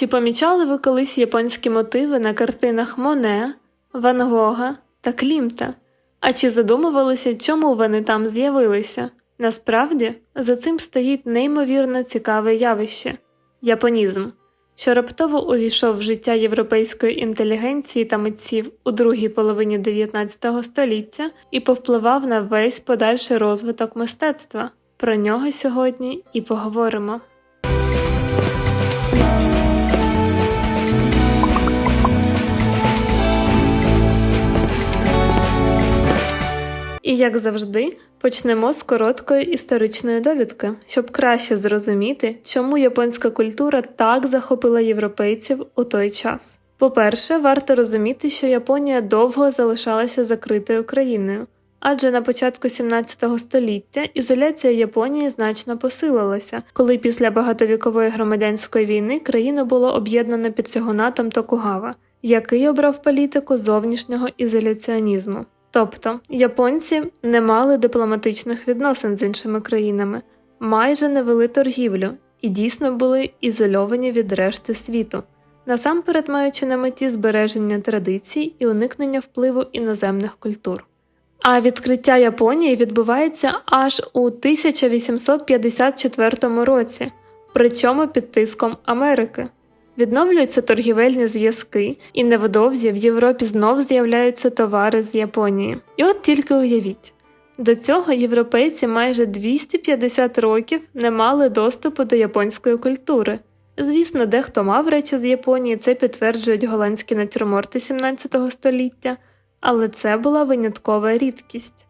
Чи помічали ви колись японські мотиви на картинах Моне, Ван Гога та Клімта? А чи задумувалися, чому вони там з'явилися? Насправді, за цим стоїть неймовірно цікаве явище японізм, що раптово увійшов в життя європейської інтелігенції та митців у другій половині 19 століття і повпливав на весь подальший розвиток мистецтва. Про нього сьогодні і поговоримо. І як завжди, почнемо з короткої історичної довідки, щоб краще зрозуміти, чому японська культура так захопила європейців у той час. По-перше, варто розуміти, що Японія довго залишалася закритою країною, адже на початку 17 століття ізоляція Японії значно посилилася, коли після багатовікової громадянської війни країну було об'єднано під сягонатом Токугава, який обрав політику зовнішнього ізоляціонізму. Тобто японці не мали дипломатичних відносин з іншими країнами, майже не вели торгівлю і дійсно були ізольовані від решти світу, насамперед маючи на меті збереження традицій і уникнення впливу іноземних культур. А відкриття Японії відбувається аж у 1854 році, причому під тиском Америки. Відновлюються торгівельні зв'язки, і невдовзі в Європі знов з'являються товари з Японії. І от тільки уявіть, до цього європейці майже 250 років не мали доступу до японської культури. Звісно, дехто мав речі з Японії, це підтверджують голландські натюрморти 17 століття, але це була виняткова рідкість.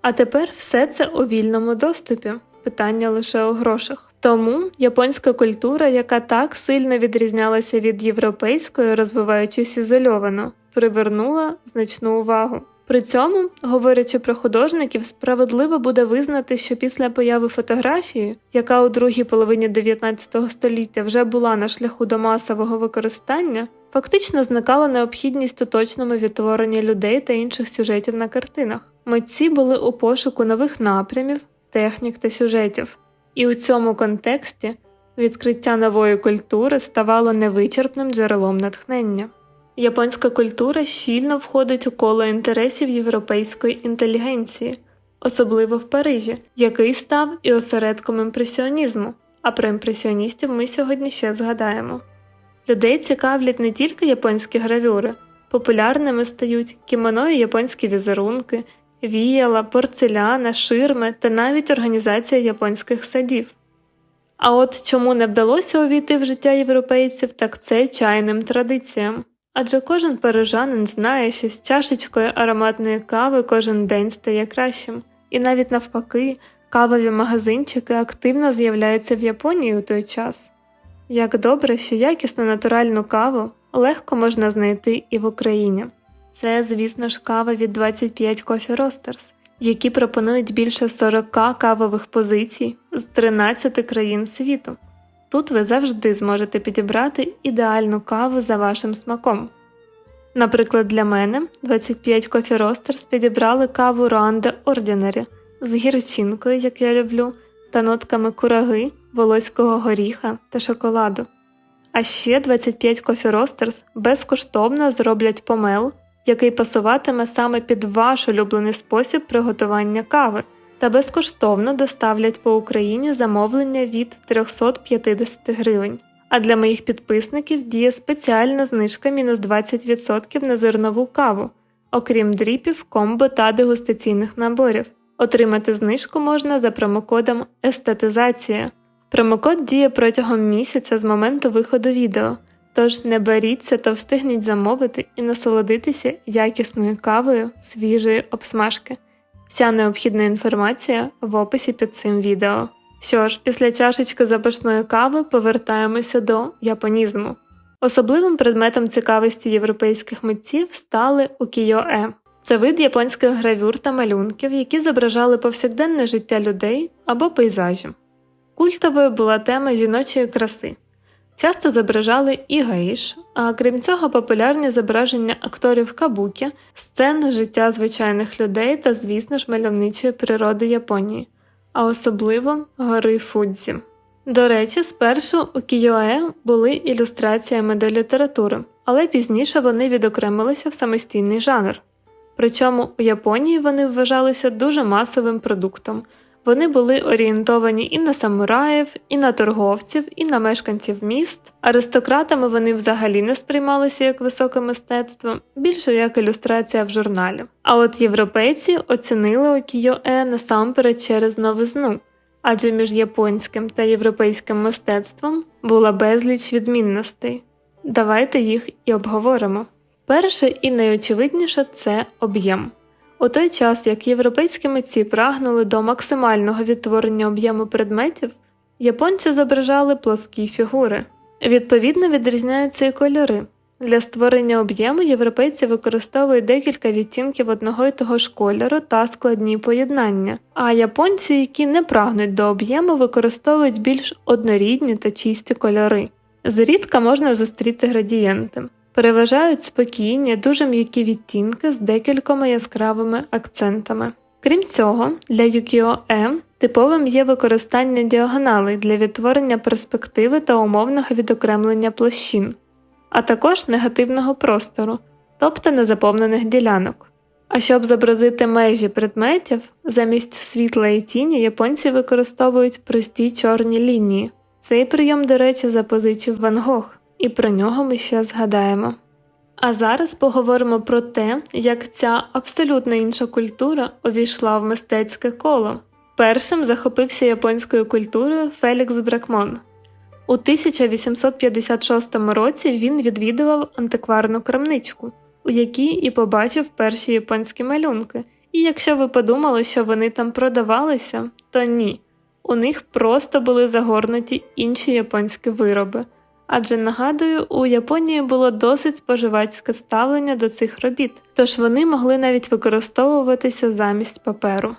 А тепер все це у вільному доступі питання лише у грошах. Тому японська культура, яка так сильно відрізнялася від європейської, розвиваючись ізольовано, привернула значну увагу. При цьому, говорячи про художників, справедливо буде визнати, що після появи фотографії, яка у другій половині 19 століття вже була на шляху до масового використання, фактично зникала необхідність у точному відтворенні людей та інших сюжетів на картинах. Митці були у пошуку нових напрямів, технік та сюжетів, і у цьому контексті відкриття нової культури ставало невичерпним джерелом натхнення. Японська культура щільно входить у коло інтересів європейської інтелігенції, особливо в Парижі, який став і осередком імпресіонізму, а про імпресіоністів ми сьогодні ще згадаємо. Людей цікавлять не тільки японські гравюри, популярними стають кімоно і японські візерунки, віяла, порцеляна, ширми та навіть організація японських садів. А от чому не вдалося увійти в життя європейців, так це чайним традиціям. Адже кожен парижанин знає, що з чашечкою ароматної кави кожен день стає кращим, і навіть навпаки, кавові магазинчики активно з'являються в Японії у той час. Як добре, що якісну натуральну каву легко можна знайти і в Україні. Це, звісно ж, кава від 25 Coffee Roasters, які пропонують більше 40 кавових позицій з 13 країн світу. Тут ви завжди зможете підібрати ідеальну каву за вашим смаком. Наприклад, для мене 25 Coffee Roasters підібрали каву Ruanda Ordinary з гірчинкою, як я люблю, та нотками кураги, волоського горіха та шоколаду. А ще 25 Coffee Roasters безкоштовно зроблять помел, який пасуватиме саме під ваш улюблений спосіб приготування кави та безкоштовно доставлять по Україні замовлення від 350 гривень. А для моїх підписників діє спеціальна знижка мінус 20% на зернову каву, окрім дріпів, комбо та дегустаційних наборів. Отримати знижку можна за промокодом Естетизація. Промокод діє протягом місяця з моменту виходу відео, тож не беріться та встигніть замовити і насолодитися якісною кавою свіжої обсмажки. Вся необхідна інформація в описі під цим відео. Що ж, після чашечки запашної кави повертаємося до японізму. Особливим предметом цікавості європейських митців стали укіё-е. Це вид японських гравюр та малюнків, які зображали повсякденне життя людей або пейзажі. Культовою була тема жіночої краси. Часто зображали і гейш, а крім цього, популярні зображення акторів кабукі, сцен життя звичайних людей та, звісно ж, мальовничої природи Японії, а особливо гори Фудзі. До речі, спершу у Кіое були ілюстраціями до літератури, але пізніше вони відокремилися в самостійний жанр. Причому у Японії вони вважалися дуже масовим продуктом. Вони були орієнтовані і на самураїв, і на торговців, і на мешканців міст. Аристократами вони взагалі не сприймалися як високе мистецтво, більше як ілюстрація в журналі. А от європейці оцінили окіо-е насамперед через новизну, адже між японським та європейським мистецтвом була безліч відмінностей. Давайте їх і обговоримо. Перше і найочевидніше це об'єм. У той час, як європейські митці прагнули до максимального відтворення об'єму предметів, японці зображали плоскі фігури. Відповідно відрізняються і кольори. Для створення об'єму європейці використовують декілька відтінків одного й того ж кольору та складні поєднання, а японці, які не прагнуть до об'єму, використовують більш однорідні та чисті кольори. Зрідка можна зустріти градієнти. Переважають спокійні, дуже м'які відтінки з декількома яскравими акцентами. Крім цього, для Юкіо-Е типовим є використання діагоналей для відтворення перспективи та умовного відокремлення площин, а також негативного простору, тобто незаповнених ділянок. А щоб зобразити межі предметів, замість світла і тіні японці використовують прості чорні лінії. Цей прийом, до речі, запозичив Ван Гог і про нього ми ще згадаємо. А зараз поговоримо про те, як ця абсолютно інша культура увійшла в мистецьке коло. Першим захопився японською культурою Фелікс Бракмон. У 1856 році він відвідував антикварну крамничку, у якій і побачив перші японські малюнки. І якщо ви подумали, що вони там продавалися, то ні. У них просто були загорнуті інші японські вироби. Адже нагадую, у Японії було досить споживацьке ставлення до цих робіт, тож вони могли навіть використовуватися замість паперу.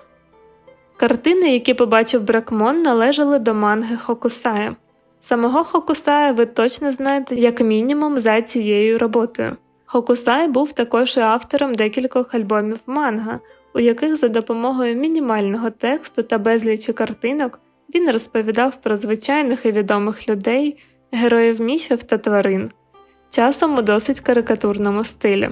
Картини, які побачив Бракмон, належали до манги Хокусая. Самого Хокусая ви точно знаєте як мінімум за цією роботою. Хокусай був також і автором декількох альбомів манга, у яких за допомогою мінімального тексту та безлічі картинок він розповідав про звичайних і відомих людей героїв міфів та тварин, часом у досить карикатурному стилі.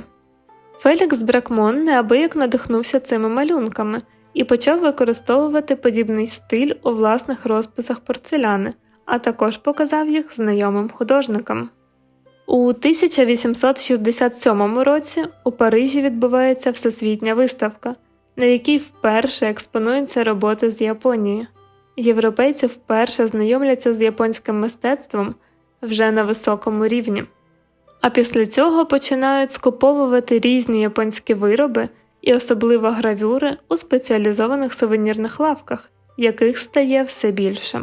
Фелікс Бракмон неабияк надихнувся цими малюнками і почав використовувати подібний стиль у власних розписах порцеляни, а також показав їх знайомим художникам. У 1867 році у Парижі відбувається всесвітня виставка, на якій вперше експонуються роботи з Японії. Європейці вперше знайомляться з японським мистецтвом вже на високому рівні. А після цього починають скуповувати різні японські вироби і особливо гравюри у спеціалізованих сувенірних лавках, яких стає все більше.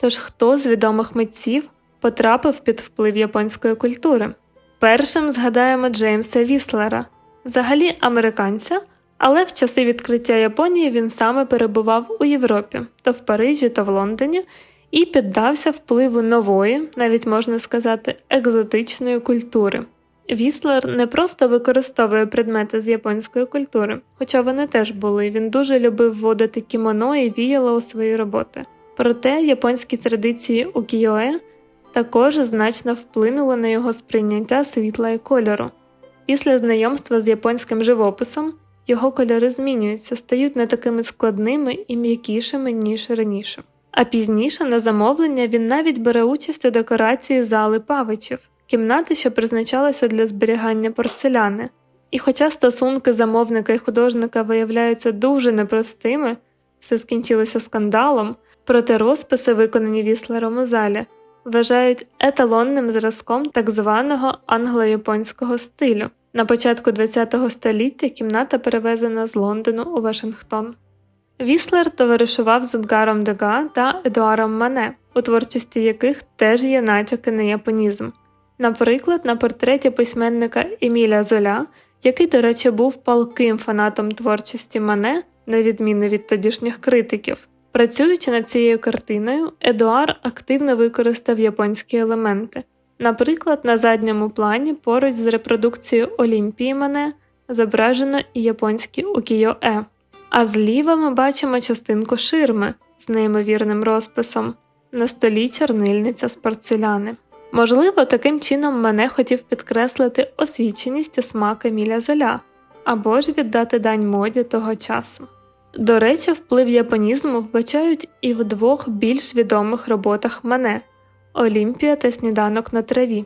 Тож хто з відомих митців потрапив під вплив японської культури? Першим згадаємо Джеймса Віслера, взагалі американця, але в часи відкриття Японії він саме перебував у Європі, то в Парижі, то в Лондоні, і піддався впливу нової, навіть можна сказати, екзотичної культури. Віслер не просто використовує предмети з японської культури, хоча вони теж були, він дуже любив вводити кімоно і віяло у свої роботи. Проте японські традиції укіоe також значно вплинули на його сприйняття світла і кольору. Після знайомства з японським живописом його кольори змінюються, стають не такими складними і м'якішими, ніж раніше. А пізніше на замовлення він навіть бере участь у декорації зали павичів, кімнати, що призначалися для зберігання порцеляни. І хоча стосунки замовника і художника виявляються дуже непростими, все скінчилося скандалом, проте розписи, виконані віслером у залі, вважають еталонним зразком так званого англо-японського стилю. На початку ХХ століття кімната перевезена з Лондону у Вашингтон. Віслер товаришував з Едгаром Дега та Едуаром Мане, у творчості яких теж є натяки на японізм. Наприклад, на портреті письменника Еміля Золя, який, до речі, був палким фанатом творчості Мане, на відміну від тодішніх критиків. Працюючи над цією картиною, Едуар активно використав японські елементи. Наприклад, на задньому плані поруч з репродукцією Олімпії Мане зображено і японські укіо-е. А зліва ми бачимо частинку ширми з неймовірним розписом. на столі чорнильниця з порцеляни. Можливо, таким чином мене хотів підкреслити освіченість і смак Еміля Золя, або ж віддати дань моді того часу. До речі, вплив японізму вбачають і в двох більш відомих роботах мене Олімпія та Сніданок на траві.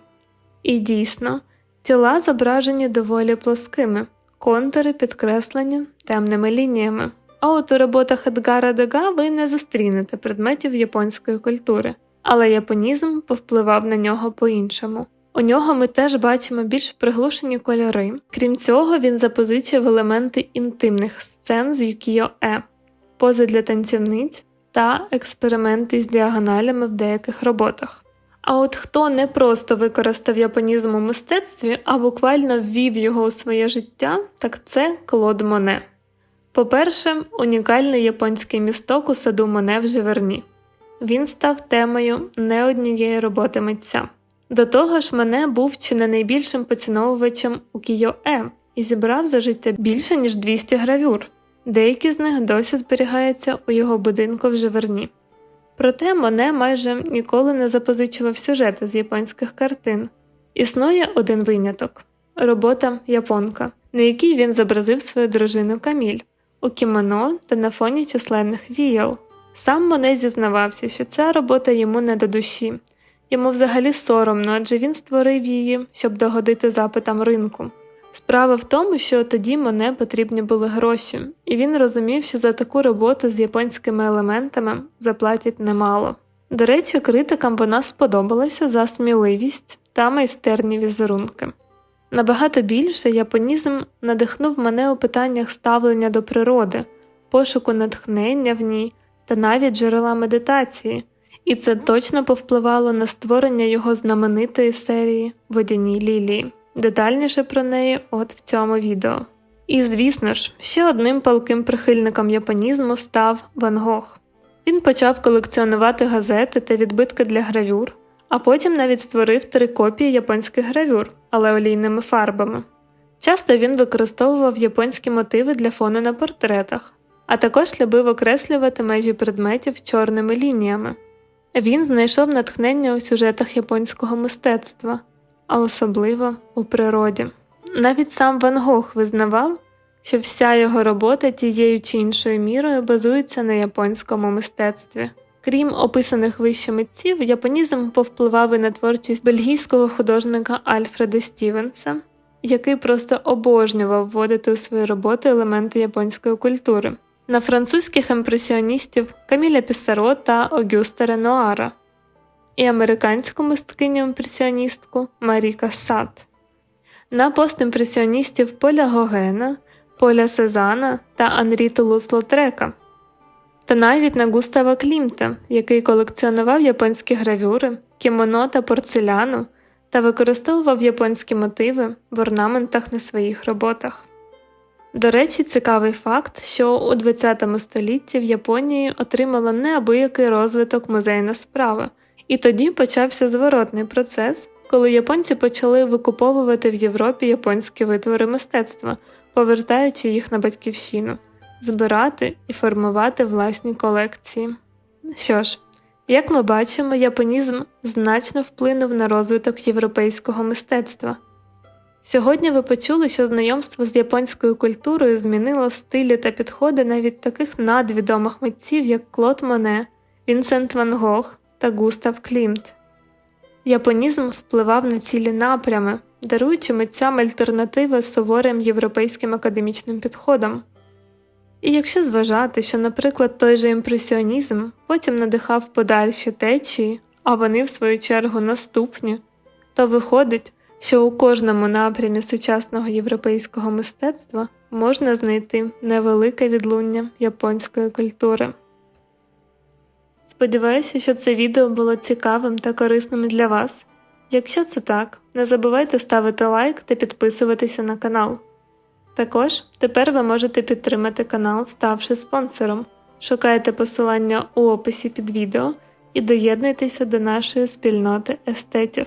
І дійсно, тіла зображені доволі плоскими, контури підкреслені темними лініями. А от у роботах Едгара Дега ви не зустрінете предметів японської культури, але японізм повпливав на нього по-іншому. У нього ми теж бачимо більш приглушені кольори. Крім цього, він запозичив елементи інтимних сцен з Юкіо Е, пози для танцівниць та експерименти з діагоналями в деяких роботах. А от хто не просто використав японізм у мистецтві, а буквально ввів його у своє життя, так це Клод Моне. По-перше, унікальний японський місток у саду Моне в Живерні. Він став темою не однієї роботи митця. До того ж, Моне був чи не найбільшим поціновувачем у Кіо-Е і зібрав за життя більше ніж 200 гравюр. Деякі з них досі зберігаються у його будинку в Живерні. Проте Моне майже ніколи не запозичував сюжети з японських картин. Існує один виняток робота японка, на якій він зобразив свою дружину Каміль у кімоно та на фоні численних віял. Сам Моне зізнавався, що ця робота йому не до душі, йому взагалі соромно, адже він створив її, щоб догодити запитам ринку. Справа в тому, що тоді Моне потрібні були гроші, і він розумів, що за таку роботу з японськими елементами заплатять немало. До речі, критикам вона сподобалася за сміливість та майстерні візерунки. Набагато більше японізм надихнув мене у питаннях ставлення до природи, пошуку натхнення в ній та навіть джерела медитації, і це точно повпливало на створення його знаменитої серії Водяні лілії. Детальніше про неї от в цьому відео. І звісно ж, ще одним палким прихильником японізму став Ван Гог. Він почав колекціонувати газети та відбитки для гравюр, а потім навіть створив три копії японських гравюр, але олійними фарбами. Часто він використовував японські мотиви для фону на портретах, а також любив окреслювати межі предметів чорними лініями. Він знайшов натхнення у сюжетах японського мистецтва, а особливо у природі. Навіть сам Ван Гог визнавав, що вся його робота тією чи іншою мірою базується на японському мистецтві. Крім описаних вище митців, японізм повпливав і на творчість бельгійського художника Альфреда Стівенса, який просто обожнював вводити у свої роботи елементи японської культури, на французьких імпресіоністів Каміля Пісаро та Огюста Ренуара, і американську мисткиню імпресіоністку Марі Кассат, на постімпресіоністів Поля Гогена, Поля Сезана та Анрі Тулус-Лотрека та навіть на Густава Клімта, який колекціонував японські гравюри, кімоно та порцеляну та використовував японські мотиви в орнаментах на своїх роботах. До речі, цікавий факт, що у ХХ столітті в Японії отримала неабиякий розвиток музейна справа, і тоді почався зворотний процес, коли японці почали викуповувати в Європі японські витвори мистецтва, повертаючи їх на батьківщину збирати і формувати власні колекції. Що ж, як ми бачимо, японізм значно вплинув на розвиток європейського мистецтва. Сьогодні ви почули, що знайомство з японською культурою змінило стилі та підходи навіть таких надвідомих митців, як Клод Моне, Вінсент Ван Гог та Густав Клімт. Японізм впливав на цілі напрями, даруючи митцям альтернативи суворим європейським академічним підходам. І якщо зважати, що, наприклад, той же імпресіонізм потім надихав подальші течії, а вони, в свою чергу, наступні, то виходить, що у кожному напрямі сучасного європейського мистецтва можна знайти невелике відлуння японської культури. Сподіваюся, що це відео було цікавим та корисним для вас. Якщо це так, не забувайте ставити лайк та підписуватися на канал. Також тепер ви можете підтримати канал, ставши спонсором. Шукайте посилання у описі під відео і доєднуйтеся до нашої спільноти естетів.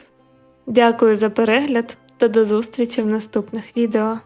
Дякую за перегляд та до зустрічі в наступних відео.